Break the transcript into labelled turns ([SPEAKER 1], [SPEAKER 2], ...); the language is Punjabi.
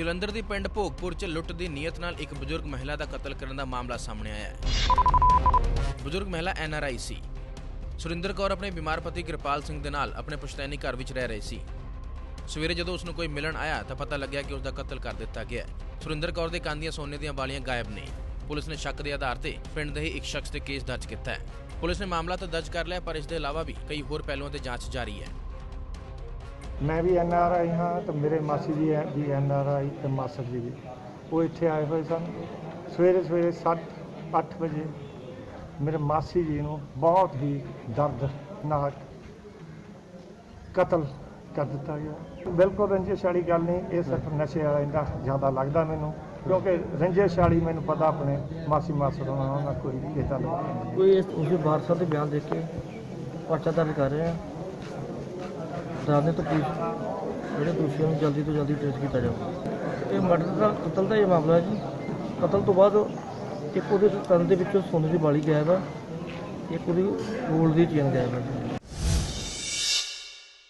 [SPEAKER 1] ਜਲੰਧਰ ਦੇ ਪਿੰਡ ਭੋਗਪੁਰ 'ਚ ਲੁੱਟ ਦੀ ਨੀਅਤ ਨਾਲ ਇੱਕ ਬਜ਼ੁਰਗ ਮਹਿਲਾ ਦਾ ਕਤਲ ਕਰਨ ਦਾ ਮਾਮਲਾ ਸਾਹਮਣੇ ਆਇਆ ਹੈ। ਬਜ਼ੁਰਗ ਮਹਿਲਾ ਐਨ ਆਰ ਆਈ ਸੀ। ਸੁਰਿੰਦਰ ਕੌਰ ਆਪਣੇ ਬਿਮਾਰ ਪਤੀ ਕਿਰਪਾਲ ਸਿੰਘ ਦੇ ਨਾਲ ਆਪਣੇ ਪੁਸ਼ਤੈਨੀ ਘਰ ਵਿੱਚ ਰਹਿ ਰਹੀ ਸੀ। ਸਵੇਰੇ ਜਦੋਂ ਉਸ ਨੂੰ ਕੋਈ ਮਿਲਣ ਆਇਆ ਤਾਂ ਪਤਾ ਲੱਗਿਆ ਕਿ ਉਸ ਦਾ ਕਤਲ ਕਰ ਦਿੱਤਾ ਗਿਆ ਹੈ। ਸੁਰਿੰਦਰ ਕੌਰ ਦੇ ਕੰਨ ਦੀਆਂ ਸੋਨੇ ਦੀਆਂ ਵਾਲੀਆਂ ਗਾਇਬ ਨੇ। ਪੁਲਿਸ ਨੇ ਸ਼ੱਕ ਦੇ ਆਧਾਰ ਤੇ ਪਿੰਡ ਦੇ ਹੀ ਇੱਕ ਸ਼ਖਸ ਤੇ ਕੇਸ ਦਰਜ ਕੀਤਾ ਹੈ। ਪੁਲਿਸ ਨੇ ਮਾਮਲਾ ਤਾਂ ਦਰਜ ਕਰ ਲਿਆ, ਪਰ ਇਸ ਦੇ ਇਲਾਵਾ ਵੀ ਕਈ ਹੋਰ ਪਹਿਲੂਆਂ ਤੇ ਜਾਂਚ ਜਾਰੀ ਹੈ।
[SPEAKER 2] ਮੈਂ ਵੀ ਐਨ ਆਰ ਆਈ ਹਾਂ ਤੇ ਮੇਰੇ ਮਾਸੀ ਜੀ ਹੈ- ਵੀ ਐਨ ਆਰ ਆਈ ਤੇ ਮਾਸੜ ਜੀ ਵੀ। ਉਹ ਇੱਥੇ ਆਏ ਹੋਏ ਸਨ। ਸਵੇਰੇ ਸਵੇਰੇ 7 8 ਵਜੇ ਮੇਰੇ ਮਾਸੀ ਜੀ ਨੂੰ ਬਹੁਤ ਹੀ ਦਰਦਨਾਕ ਕਤਲ ਕਰ ਦਿੱਤਾ ਗਿਆ। ਬਿਲਕੁਲ ਰੰਜਿਸ਼ ਵਾਲੀ ਗੱਲ ਨਹੀਂ, ਇਹ ਸਿਰਫ ਨਸ਼ੇ ਵਾਲਾ ਇੰਦਾ ਜ਼ਿਆਦਾ ਲੱਗਦਾ ਮੈਨੂੰ, ਕਿਉਂਕਿ ਰੰਜਿਸ਼ ਵਾਲੀ ਮੈਨੂੰ ਪਤਾ ਆਪਣੇ ਮਾਸੀ ਮਾਸੜ ਉਹਨਾਂ ਨਾਲ ਕੋਈ ਕੀਤਾ ਨਹੀਂ।
[SPEAKER 3] ਕੋਈ ਇਸ ਉਸਦੇ ਵਾਰਸਾਂ ਦੇ ਬਿਆਨ ਦੇ ਕੇ ਪਰਚਾ ਦਰਜ ਕਰ ਰਹੇ ਆ? ਰਾਣੇ ਤੋਂ ਪੁਲਿਸ ਜਿਹੜੇ ਦੋਸ਼ੀਆਂ ਨੂੰ ਜਲਦੀ ਤੋਂ ਜਲਦੀ ਟ੍ਰੇਸ ਕੀਤਾ ਜਾਵੇ। ਇਹ ਮਰਡਰ ਦਾ ਕਤਲ ਦਾ ਇਹ ਮਾਮਲਾ ਜੀ। ਕਤਲ ਤੋਂ ਬਾਅਦ ਇੱਕ ਉਹਦੇ ਤਨ ਦੇ ਵਿੱਚੋਂ ਸੋਨੇ ਦੀ ਬਾਲੀ ਗਾਇਬ ਆ। ਇੱਕ ਉਹਦੀ ਗੋਲਡ ਦੀ ਚੇਨ ਗਾਇਬ ਹੈ